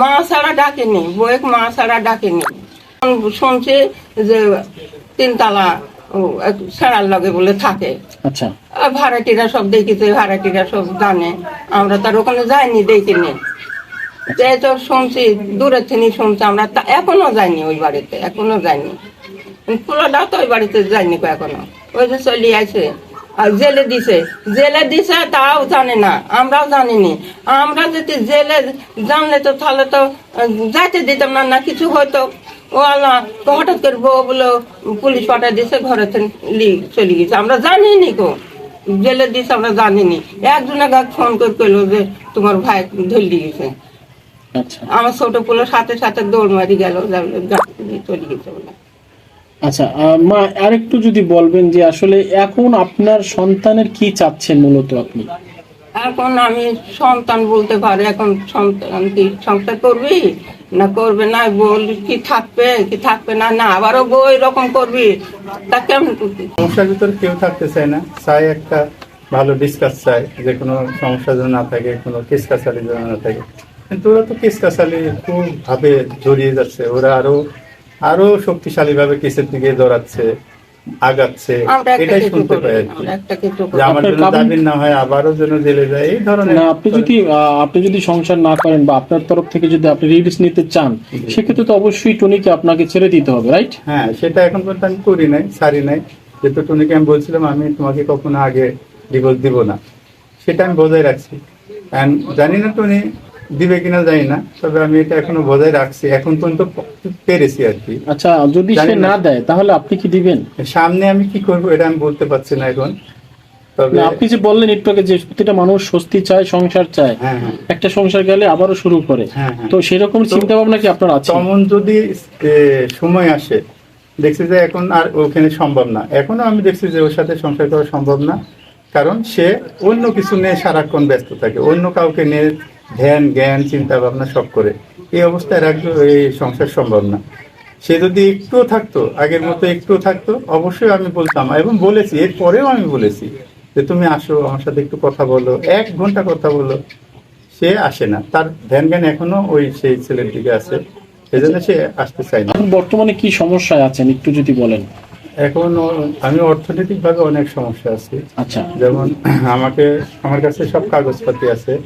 মা ছাড়া ডাকেনি বউয়ের মা ছাড়া ডাকেনি। শুনছি যে তিনতলা সেরার লগে বলে থাকে। আচ্ছা। ভাড়াটিরা সব দেখিছে ভাড়াটিরা সব জানে। আমরা তার ওখানে যাইনি দেখিনি। এই তো শুনছি দূরের থেকে শুনছি আমরা তা এখনও যাইনি ওই বাড়িতে এখনও যাইনি। পোলাটাও তো ওই বাড়িতে যাইনি এখনও। ওই যে চলে আছে জেলে দিছে। জেলে দিছে তাও জানে না। আমরাও জানিনি। আমরা যদি জেলে জানলে তো তাহলে তো যাইতে দিতাম না না কিছু হয়তো ও আল্লাহ হঠাৎ করে বউ বলে পুলিশ পাঠা দিছে ঘরে চলে গেছে। আমরা জানিনি গো। জেলে দিছে আমরা জানিনি। একজনের গাছ ফোন করে কইলো যে তোমার ভাই ধরলি গেছে। আচ্ছা। আমার ছোট পোলার সাথে সাথে দৌড় মারি গেল চলে গেছে বলে। আচ্ছা মা আরেকটু যদি বলবেন যে আসলে এখন আপনার সন্তানের কি চাচ্ছেন মূলত আপনি? এখন আমি সন্তান বলতে পারি এখন সন্তান কি সংসার করবি না করবে? না বল কি থাকবে কি থাকবে না? না আবারও বউ এরকম করবি তা কেমন? সমস্যার ভিতরে কেউ থাকতে চায় না চায় একটা ভালো ডিসকাস চায় যে কোনো সমস্যা যেন না থাকে কোনো কেস কাছালি যেন না থাকে। কিন্তু ওরা তো কেস কাছালি খুব ভাবে জড়িয়ে যাচ্ছে ওরা আরও আরও শক্তিশালী ভাবে কেসের দিকে দৌড়াচ্ছে আগাচ্ছে এটাই শুনতে পাই। আমরা যে জন্য জামিন না হয় আবারও যেন জেলে যায় এই ধরনের না আপনি যদি আপনি যদি সংসার না করেন বা আপনার তরফ থেকে যদি আপনি রিলিজ নিতে চান সেক্ষেত্রে তো অবশ্যই টনিকে আপনাকে ছেড়ে দিতে হবে রাইট? হ্যাঁ সেটা এখন পর্যন্ত আমি করি নাই সারি নাই। যেহেতু টুনিকে আমি বলছিলাম আমি তোমাকে কখনো আগে ডিভোর্স দিব না। সেটা আমি বজায় রাখছি। জানি না টুনি দিবে কিনা জানি না তবে আমি এটা এখনও বজায় রাখছি। এখন পর্যন্ত পেরেছি আর কি। আচ্ছা যদি সে না। দেয় তাহলে আপনি কি দিবেন? সামনে আমি কি করব এটা আমি বলতে পারছি না এখন। তবে আপনি যে বললেন একটু আগে যে প্রতিটা মানুষ স্বস্তি চায় সংসার চায় হ্যাঁ হ্যাঁ। একটা সংসার গেলে আবারও শুরু করে। হ্যাঁ। তো সেরকম চিন্তা ভাবনা কি আপনার আছে? তেমন যদি সময় আসে দেখছি যে এখন আর ওখানে সম্ভব না। এখনও আমি দেখছি যে ওর সাথে সংসার করা সম্ভব না কারণ সে অন্য কিছু নিয়ে সারাক্ষণ ব্যস্ত থাকে। অন্য কাউকে নিয়ে ধ্যান, জ্ঞান চিন্তা ভাবনা সব করে। এই অবস্থায় রাখবে এই সংসার সম্ভব না। সে যদি একটুও থাকতো, আগের মতো একটুও থাকতো, অবশ্যই আমি বলতাম এবং বলেছি এর পরেও আমি বলেছি যে তুমি আসো, আমার সাথে একটু কথা বলো, এক ঘণ্টা কথা বলো। সে আসে না। তার ধ্যান, জ্ঞান এখনও ওই সেই ছেলের দিকে আছে। সেজন্য সে আসতে চায় না। বর্তমানে কি সমস্যায় আছেন, একটু যদি বলেন? এখন আমি অর্থনৈতিক ভাবে অনেক সমস্যা আছি। আচ্ছা। যেমন আমাকে আমার কাছে সব কাগজপাতি আছে।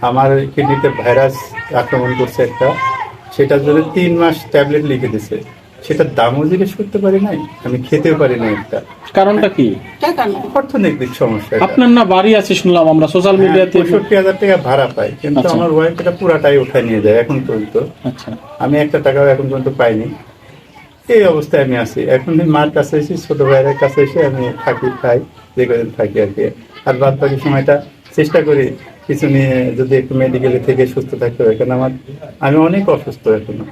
আমার কিডনিতে ভাইরাস আক্রমণ করছে একটা। সেটার জন্য তিন মাস ট্যাবলেট লিখে দিছে। সেটার দামও জিজ্ঞেস করতে পারি নাই। আমি খেতেও পারি না একটা। কারণটা কি? অর্থনৈতিক সমস্যা আপনার না বাড়ি আছে শুনলাম আমরা সোশ্যাল মিডিয়াতে পঁয়ষট্টি হাজার টাকা ভাড়া পাই। কিন্তু আচ্ছা। আমার ওয়াইফ এটা পুরাটাই উঠায় নিয়ে যায় এখন পর্যন্ত। আচ্ছা। আমি একটা টাকাও এখন পর্যন্ত পাইনি। এই অবস্থায় আমি আছি। এখন মার কাছে এসে, ছোট ভাইয়ের কাছে এসে আমি থাকি খাই যে কদিন থাকি আর কি। আর বাদ বাকি সময়টা চেষ্টা করি কিছু নিয়ে যদি একটু মেডিকেলে থেকে সুস্থ থাকতে হবে কারণ আমার আমি অনেক অসুস্থ এখনও।